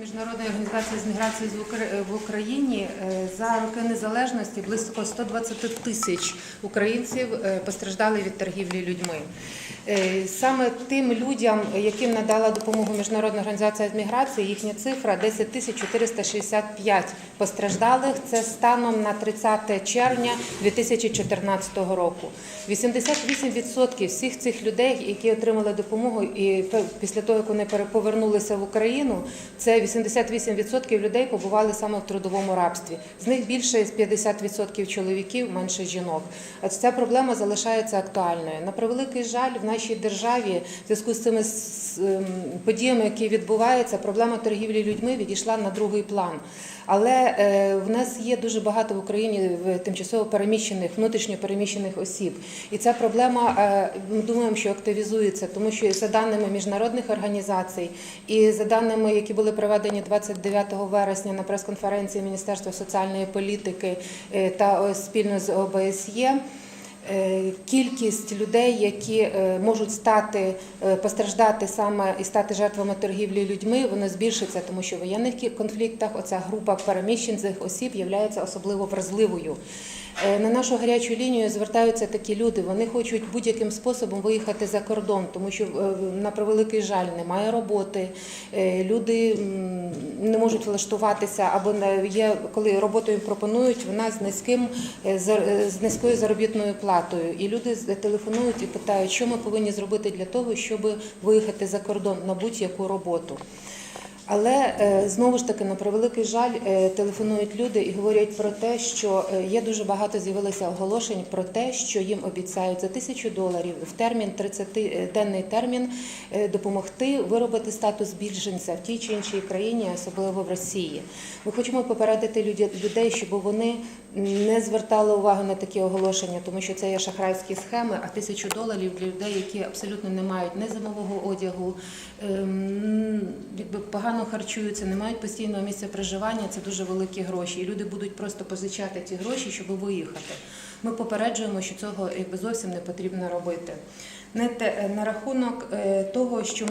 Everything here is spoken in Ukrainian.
Міжнародної організації з міграції Укра- в Україні е, за роки незалежності близько 120 тисяч українців е, постраждали від торгівлі людьми. Е, Саме тим людям, яким надала допомогу Міжнародна організація з міграції, їхня цифра 10 тисяч 465 постраждалих. Це станом на 30 червня 2014 року. 88% всіх цих людей, які отримали допомогу, і після того, як вони повернулися в Україну, це 88% людей побували саме в трудовому рабстві. З них більше 50% чоловіків, менше жінок. Ця проблема залишається актуальною. На превеликий жаль, в нашій державі в зв'язку з цими ем, подіями, які відбуваються, проблема торгівлі людьми відійшла на другий план. Але е, в нас є дуже багато в Україні тимчасово переміщених, внутрішньо переміщених осіб. І ця проблема, е, ми думаємо, що активізується, тому що за даними міжнародних організацій і за даними, які були проведені 29 вересня на прес-конференції Міністерства соціальної політики е, та е, спільно з ОБСЄ. Е, Кількість людей, які е, можуть стати е, постраждати саме і стати жертвами торгівлі людьми, воно збільшиться, тому що в воєнних конфліктах оця група переміщених осіб є особливо вразливою. На нашу гарячу лінію звертаються такі люди. Вони хочуть будь-яким способом виїхати за кордон, тому що на превеликий жаль немає роботи. Люди не можуть влаштуватися або є, коли роботу їм пропонують, вона з низьким з низькою заробітною платою. І люди телефонують і питають, що ми повинні зробити для того, щоб виїхати за кордон на будь-яку роботу. Але е, знову ж таки, на превеликий жаль, е, телефонують люди і говорять про те, що е, є дуже багато з'явилося оголошень про те, що їм обіцяють за тисячу доларів в термін 30-денний термін допомогти виробити статус біженця в тій чи іншій країні, особливо в Росії. Ми хочемо попередити людей, щоб вони не звертали увагу на такі оголошення, тому що це є шахрайські схеми, а тисячу доларів для людей, які абсолютно не мають ні зимового одягу, ем, погано харчуються, не мають постійного місця проживання. Це дуже великі гроші. І люди будуть просто позичати ці гроші, щоб виїхати. Ми попереджуємо, що цього якби зовсім не потрібно робити. Не те на рахунок е, того, що